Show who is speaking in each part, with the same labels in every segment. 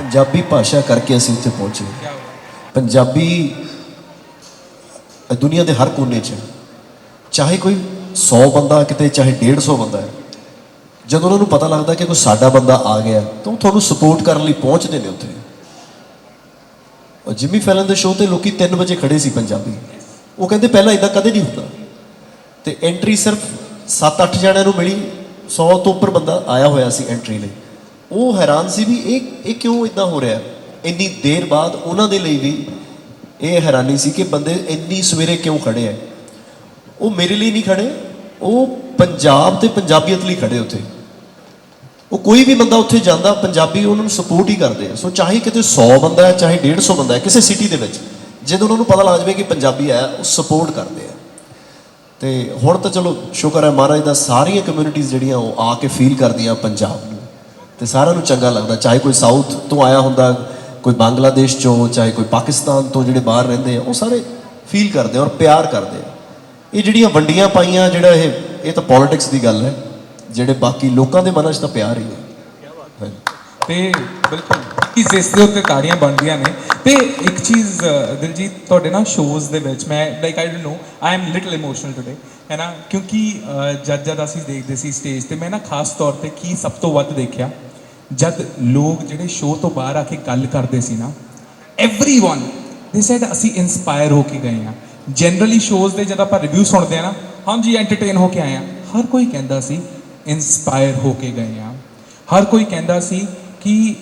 Speaker 1: ਪੰਜਾਬੀ ਭਾਸ਼ਾ ਕਰਕੇ ਅਸੀਂ ਇੱਥੇ ਪਹੁੰਚੇ। ਪੰਜਾਬੀ ਦੁਨੀਆ ਦੇ ਹਰ ਕੋਨੇ 'ਚ, ਚਾਹੇ ਕੋਈ 100 ਬੰਦਾ ਕਿਤੇ, ਚਾਹੇ 150 ਬੰਦਾ ਹੈ, ਜਦੋਂ ਉਹਨਾਂ ਨੂੰ ਪਤਾ ਲੱਗਦਾ ਕਿ ਕੋਈ ਸਾਡਾ ਬੰਦਾ ਆ ਗਿਆ, ਤਾਂ ਉਹ ਤੁਹਾਨੂੰ ਸਪੋਰਟ ਕਰਨ ਲਈ ਪਹੁੰਚਦੇ ਨੇ ਉੱਥੇ। ਉਹ ਜਿਮੀ ਫੈਲਨ ਦੇ ਸ਼ੋਅ ਤੇ ਲੋਕੀ 3 ਵਜੇ ਖੜੇ ਸੀ ਪੰਜਾਬੀ। ਉਹ ਕਹਿੰਦੇ ਪਹਿਲਾਂ ਇਦਾਂ ਕਦੇ ਨਹੀਂ ਹੁੰਦਾ। ਤੇ ਐਂਟਰੀ ਸਿਰਫ 7-8 ਜਣਿਆਂ ਨੂੰ ਮਿਲੀ 100 ਤੋਂ ਉੱਪਰ ਬੰਦਾ ਆਇਆ ਹੋਇਆ ਸੀ ਐਂਟਰੀ ਲਈ। ਉਹ ਹੈਰਾਨ ਸੀ ਵੀ ਇਹ ਇਹ ਕਿਉਂ ਇਦਾਂ ਹੋ ਰਿਹਾ ਇੰਨੀ ਦੇਰ ਬਾਅਦ ਉਹਨਾਂ ਦੇ ਲਈ ਵੀ ਇਹ ਹੈਰਾਨੀ ਸੀ ਕਿ ਬੰਦੇ ਇੰਨੀ ਸਵੇਰੇ ਕਿਉਂ ਖੜੇ ਆ ਉਹ ਮੇਰੇ ਲਈ ਨਹੀਂ ਖੜੇ, ਉਹ ਪੰਜਾਬ ਤੇ ਪੰਜਾਬੀਅਤ ਲਈ ਖੜੇ ਉੱਥੇ। ਉਹ ਕੋਈ ਵੀ ਬੰਦਾ ਉੱਥੇ ਜਾਂਦਾ, ਪੰਜਾਬੀ ਉਹਨਾਂ ਨੂੰ ਸਪੋਰਟ ਹੀ ਕਰਦੇ ਆ। ਸੋ ਚਾਹੇ ਕਿਤੇ 100 ਬੰਦਾ ਹੈ, ਚਾਹੇ 150 ਬੰਦਾ ਹੈ, ਕਿਸੇ ਸਿਟੀ ਦੇ ਵਿੱਚ, ਜਦੋਂ ਉਹਨਾਂ ਨੂੰ ਪਤਾ ਲੱਗ ਜਾਵੇ ਕਿ ਪੰਜਾਬੀ ਹੈ, ਉਹ ਸਪੋਰਟ ਕਰਦੇ ਆ। ਤੇ ਹੁਣ ਤਾਂ ਚਲੋ, ਸ਼ੁਕਰ ਹੈ ਮਹਾਰਾਜ ਦਾ ਸਾਰੀਆਂ ਕਮਿਊਨਿਟੀਆਂ ਜਿਹੜੀਆਂ ਉਹ ਆ ਕੇ ਫੀਲ ਕਰਦੀਆਂ ਪੰਜਾਬ ਤੇ ਸਾਰਿਆਂ ਨੂੰ ਚੰਗਾ ਲੱਗਦਾ ਚਾਹੇ ਕੋਈ ਸਾਊਥ ਤੋਂ ਆਇਆ ਹੁੰਦਾ ਕੋਈ ਬੰਗਲਾਦੇਸ਼ ਚੋਂ ਚਾਹੇ ਕੋਈ ਪਾਕਿਸਤਾਨ ਤੋਂ ਜਿਹੜੇ ਬਾਹਰ ਰਹਿੰਦੇ ਆ ਉਹ ਸਾਰੇ ਫੀਲ ਕਰਦੇ ਔਰ ਪਿਆਰ ਕਰਦੇ ਆ। ਇਹ ਜਿਹੜੀਆਂ ਵੰਡੀਆਂ ਪਾਈਆਂ ਜਿਹੜਾ ਇਹ ਇਹ ਤਾਂ ਪੋਲਿਟਿਕਸ ਦੀ ਗੱਲ ਹੈ ਜਿਹੜੇ ਬਾਕੀ ਲੋਕਾਂ ਦੇ ਮਨਾਂ 'ਚ ਤਾਂ ਪਿਆਰ ਹੀ ਹੈ।
Speaker 2: ਤੇ ਬਿਲਕੁਲ ਇਸ ਇਸ ਦੇ ਉੱਤੇ ਤਾੜੀਆਂ ਬਣਦੀਆਂ ਨੇ ਤੇ ਇੱਕ ਚੀਜ਼ ਦਿਲਜੀਤ ਤੁਹਾਡੇ ਨਾ ਸ਼ੋਜ਼ ਦੇ ਵਿੱਚ ਮੈਂ like I don't know I am little emotional today ਹੈ ਨਾ? ਕਿਉਂਕਿ ਜਦ ਜਦ ਅਸੀਂ ਦੇਖਦੇ ਸੀ ਸਟੇਜ ਤੇ ਮੈਂ ਨਾ ਖਾਸ ਤੌਰ ਤੇ ਕੀ ਸਭ ਤੋਂ ਵੱਧ ਦੇਖਿਆ ਜਦ ਲੋਕ ਜਿਹੜੇ ਸ਼ੋਅ ਤੋਂ ਬਾਹਰ ਆ ਕੇ ਗੱਲ ਕਰਦੇ ਸੀ ਨਾ एवरीवन ਦੇ ਸੈਡ ਅਸੀਂ ਇਨਸਪਾਇਰ ਹੋ ਕੇ ਗਏ ਆ ਜਨਰਲੀ ਸ਼ੋਜ਼ ਦੇ ਜਦ ਆਪਾਂ ਰਿਵਿਊ ਸੁਣਦੇ ਆ ਨਾ ਹਾਂਜੀ ਐਂਟਰਟੇਨ ਹੋ ਕੇ ਆਏ ਆ ਹਰ ਕੋਈ ਕਹਿੰਦਾ ਸੀ ਇਨਸਪਾਇਰ ਹੋ ਕੇ ਗਏ ਆ ਹਰ ਕੋਈ ਕਹਿੰਦਾ ਸੀ ਕਿ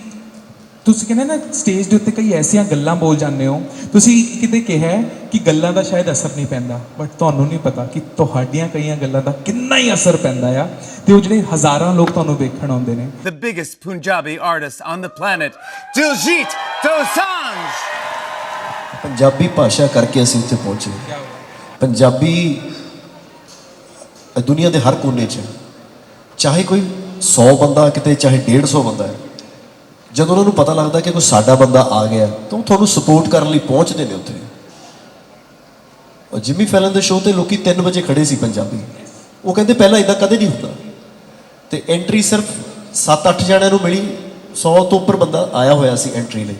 Speaker 2: ਤੁਸੀਂ ਕਹਿੰਦੇ ਨਾ ਸਟੇਜ ਦੇ ਉੱਤੇ ਕਈ ਐਸੀਆਂ ਗੱਲਾਂ ਬੋਲ ਜਾਂਦੇ ਹੋ ਤੁਸੀਂ ਕਿਤੇ ਕਿਹਾ ਕਿ ਗੱਲਾਂ ਦਾ ਸ਼ਾਇਦ ਅਸਰ ਨਹੀਂ ਪੈਂਦਾ ਬਟ ਤੁਹਾਨੂੰ ਨਹੀਂ ਪਤਾ ਕਿ ਤੁਹਾਡੀਆਂ ਕਈਆਂ ਗੱਲਾਂ ਦਾ ਕਿੰਨਾ ਹੀ ਅਸਰ ਪੈਂਦਾ ਆ ਤੇ ਉਹ ਜਿਹੜੇ ਹਜ਼ਾਰਾਂ ਲੋਕ ਤੁਹਾਨੂੰ ਵੇਖਣ ਆਉਂਦੇ ਨੇ
Speaker 3: the biggest Punjabi artist on the planet, Diljit Dosanjh.
Speaker 1: Punjabi ਭਾਸ਼ਾ ਕਰਕੇ ਅਸੀਂ ਇੱਥੇ ਪਹੁੰਚੇ ਪੰਜਾਬੀ ਦੁਨੀਆ ਦੇ ਹਰ ਕੋਨੇ 'ਚ। ਚਾਹੇ ਕੋਈ 100 ਬੰਦਾ ਕਿਤੇ ਚਾਹੇ 150 ਬੰਦਾ ਹੈ ਜਦੋਂ ਉਹਨਾਂ ਨੂੰ ਪਤਾ ਲੱਗਦਾ ਕਿ ਕੋਈ ਸਾਡਾ ਬੰਦਾ ਆ ਗਿਆ, ਤਾਂ ਉਹ ਤੁਹਾਨੂੰ ਸਪੋਰਟ ਕਰਨ ਲਈ ਪਹੁੰਚਦੇ ਨੇ ਉੱਥੇ। ਉਹ ਜਿਮੀ ਫੈਲਨ ਦੇ ਸ਼ੋਅ ਤੇ ਲੋਕੀ 3 ਵਜੇ ਖੜੇ ਸੀ ਪੰਜਾਬੀ। ਉਹ ਕਹਿੰਦੇ ਪਹਿਲਾਂ ਇਦਾਂ ਕਦੇ ਨਹੀਂ ਹੁੰਦਾ। ਤੇ ਐਂਟਰੀ ਸਿਰਫ 7-8 ਜਣਿਆਂ ਨੂੰ ਮਿਲੀ 100 ਤੋਂ ਉੱਪਰ ਬੰਦਾ ਆਇਆ ਹੋਇਆ ਸੀ ਐਂਟਰੀ ਲਈ।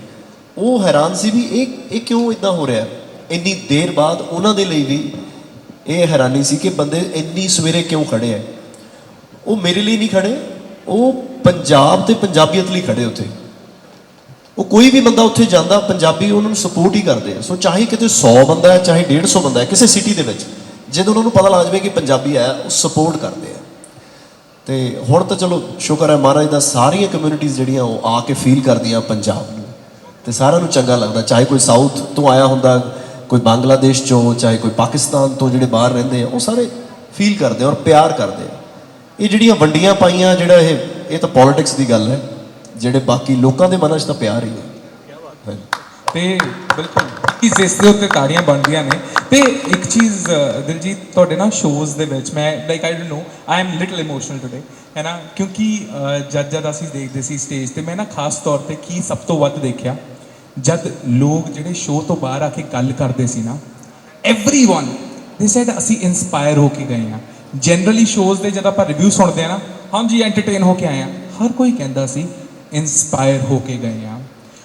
Speaker 1: ਉਹ ਹੈਰਾਨ ਸੀ ਵੀ ਇਹ ਇਹ ਕਿਉਂ ਇਦਾਂ ਹੋ ਰਿਹਾ? ਇੰਨੀ ਦੇਰ ਬਾਅਦ ਉਹਨਾਂ ਦੇ ਲਈ ਵੀ ਇਹ ਹੈਰਾਨੀ ਸੀ ਕਿ ਬੰਦੇ ਇੰਨੀ ਸਵੇਰੇ ਕਿਉਂ ਖੜੇ ਆ? ਉਹ ਮੇਰੇ ਲਈ ਨਹੀਂ ਖੜੇ, ਉਹ ਪੰਜਾਬ ਤੇ ਪੰਜਾਬੀਅਤ ਲਈ ਖੜੇ ਉੱਥੇ। ਉਹ ਕੋਈ ਵੀ ਬੰਦਾ ਉੱਥੇ ਜਾਂਦਾ, ਪੰਜਾਬੀ ਉਹਨਾਂ ਨੂੰ ਸਪੋਰਟ ਹੀ ਕਰਦੇ ਆ। ਸੋ ਚਾਹੇ ਕਿਤੇ 100 ਬੰਦਾ ਹੈ, ਚਾਹੇ 150 ਬੰਦਾ ਹੈ, ਕਿਸੇ ਸਿਟੀ ਦੇ ਵਿੱਚ, ਜਦੋਂ ਉਹਨਾਂ ਨੂੰ ਪਤਾ ਲੱਗ ਜਾਵੇ ਕਿ ਪੰਜਾਬੀ ਹੈ, ਉਹ ਸਪੋਰਟ ਕਰਦੇ ਆ। ਤੇ ਹੁਣ ਤਾਂ ਚਲੋ, ਸ਼ੁਕਰ ਹੈ ਮਹਾਰਾਜ ਦਾ ਸਾਰੀਆਂ ਕਮਿਊਨਿਟੀਆਂ ਜਿਹੜੀਆਂ, ਉਹ ਆ ਕੇ ਫੀਲ ਕਰਦੀਆਂ ਪੰਜਾਬ ਨੂੰ। ਤੇ ਸਾਰਿਆਂ ਨੂੰ ਚੰਗਾ ਲੱਗਦਾ, ਚਾਹੇ ਕੋਈ ਸਾਊਥ ਤੋਂ ਆਇਆ ਹੁੰਦਾ, ਕੋਈ ਬੰਗਲਾਦੇਸ਼ ਚੋਂ, ਚਾਹੇ ਕੋਈ ਪਾਕਿਸਤਾਨ ਤੋਂ ਜਿਹੜੇ ਬਾਹਰ ਰਹਿੰਦੇ ਆ, ਉਹ ਸਾਰੇ ਫੀਲ ਕਰਦੇ ਔਰ ਪਿਆਰ ਕਰਦੇ ਇਹ ਜਿਹੜੀਆਂ ਵੰਡੀਆਂ ਪਾਈਆਂ, ਜਿਹੜਾ ਇਹ ਇਹ ਤਾਂ ਪੋਲਿਟਿਕਸ ਦੀ ਗੱਲ ਹੈ। ਜਿਹੜੇ ਬਾਕੀ ਲੋਕਾਂ ਦੇ ਮਨਾਂ 'ਚ ਤਾਂ ਪਿਆਰ ਹੀ ਹੈ ਹਾਂਜੀ।
Speaker 2: ਤੇ ਬਿਲਕੁਲ ਇਸ ਇਸ ਦੇ ਉੱਤੇ ਤਾੜੀਆਂ ਬਣਦੀਆਂ ਨੇ ਤੇ ਇੱਕ ਚੀਜ਼ ਅ, ਦਿਲਜੀਤ ਤੁਹਾਡੇ ਨਾ ਸ਼ੋਜ਼ ਦੇ ਵਿੱਚ ਮੈਂ like I don't know I am little emotional today ਹੈ ਨਾ ਕਿਉਂਕਿ ਅ, ਜਦ ਜਦ ਅਸੀਂ ਦੇਖਦੇ ਸੀ ਸਟੇਜ ਤੇ ਮੈਂ ਨਾ ਖਾਸ ਤੌਰ ਤੇ ਕੀ ਸਭ ਤੋਂ ਵੱਧ ਦੇਖਿਆ ਜਦ ਲੋਕ ਜਿਹੜੇ ਸ਼ੋਅ ਤੋਂ ਬਾਹਰ ਆ ਕੇ ਗੱਲ ਕਰਦੇ ਸੀ ਨਾ एवरीवन ਦੇ ਸੈਡ ਅਸੀਂ ਇਨਸਪਾਇਰ ਹੋ ਕੇ ਗਏ ਆ ਜਨਰਲੀ ਸ਼ੋਜ਼ ਦੇ ਜਦ ਆਪਾਂ ਰਿਵਿਊ ਸੁਣਦੇ ਆ ਨਾ ਹਾਂਜੀ ਐਂਟਰਟੇਨ ਹੋ ਕੇ ਆਏ ਆ ਹਰ ਕੋਈ ਕਹਿੰਦਾ ਸੀ ਇਨਸਪਾਇਰ ਹੋ ਕੇ ਗਏ ਆ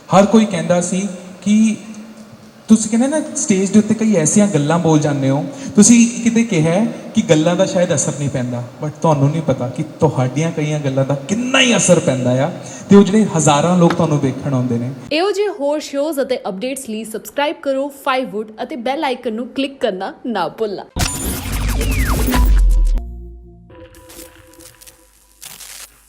Speaker 2: ਹਰ ਕੋਈ ਕਹਿੰਦਾ ਸੀ ਕਿ ਤੁਸੀਂ ਕਹਿੰਦੇ ਨਾ ਸਟੇਜ ਦੇ ਉੱਤੇ ਕਈ ਐਸੀਆਂ ਗੱਲਾਂ ਬੋਲ ਜਾਂਦੇ ਹੋ ਤੁਸੀਂ ਕਿਤੇ ਕਿਹਾ ਕਿ ਗੱਲਾਂ ਦਾ ਸ਼ਾਇਦ ਅਸਰ ਨਹੀਂ ਪੈਂਦਾ ਬਟ ਤੁਹਾਨੂੰ ਨਹੀਂ ਪਤਾ ਕਿ ਤੁਹਾਡੀਆਂ ਕਈਆਂ ਗੱਲਾਂ ਦਾ ਕਿੰਨਾ ਹੀ ਅਸਰ ਪੈਂਦਾ ਆ ਤੇ ਉਹ ਜਿਹੜੇ ਹਜ਼ਾਰਾਂ ਲੋਕ ਤੁਹਾਨੂੰ ਵੇਖਣ ਆਉਂਦੇ ਨੇ
Speaker 4: ਇਹੋ ਜਿਹੇ ਹੋਰ ਸ਼ੋਜ਼ ਅਤੇ ਅਪਡੇਟਸ ਲਈ ਸਬਸਕ੍ਰਾਈਬ ਕਰੋ 5wood ਅਤੇ ਬੈਲ ਆਈਕਨ ਨੂੰ ਕਲਿੱਕ ਕਰਨਾ ਨਾ ਭੁੱਲਣਾ